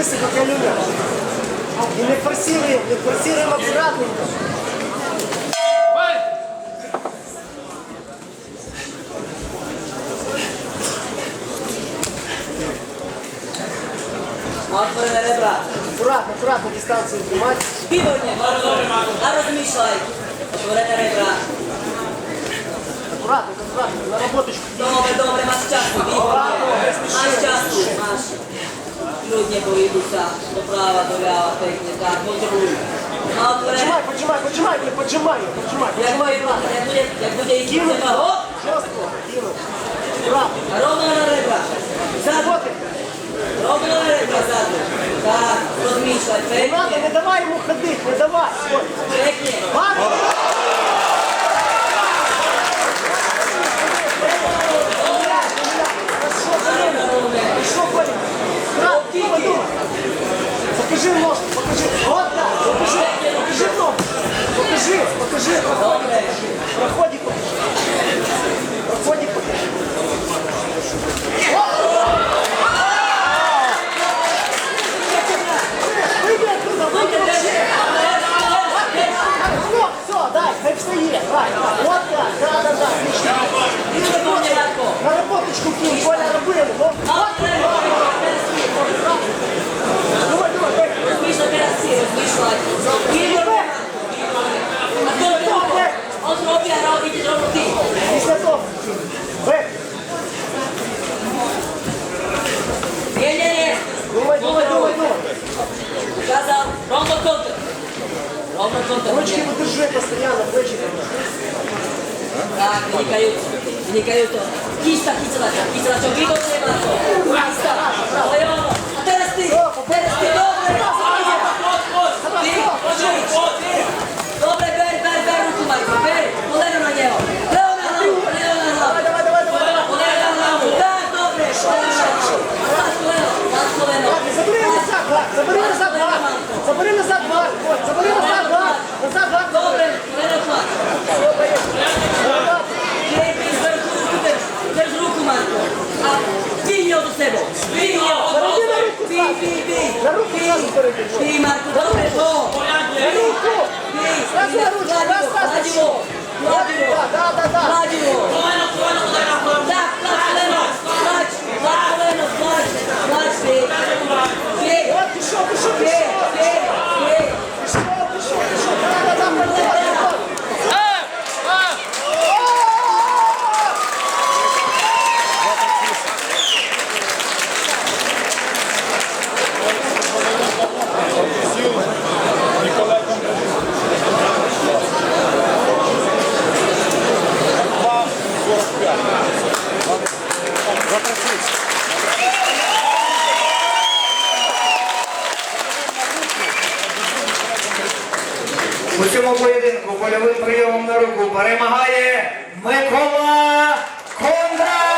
високо коліна. І не форсируємо, не форсируємо акуратненько. Отворене ребра. Дистанцію тримати. Піводня. А розмішай. Отворене ребра. На роботочку. Добре, добре, мастя. справа долява техніка, контролюй. Поджимай, поджимай, поджимай, не поджимай, поджимай. Як буде, як буде і діло, то жорстко, діло. Роблена риба. Ззаду. Роблена риба ззаду. Так, розмішай. Не треба, не давай йому ходити. Ручки выдержи постоянно, плечи. Так, вникают. Вникают. Киста, киста, киста, киста, киста, киста, киста, киста, киста, киста, киста, киста, киста, киста, La Russia! Sì, ma tutto! У цьому поєдинку польовим прийомом на руку перемагає Микола Кондра.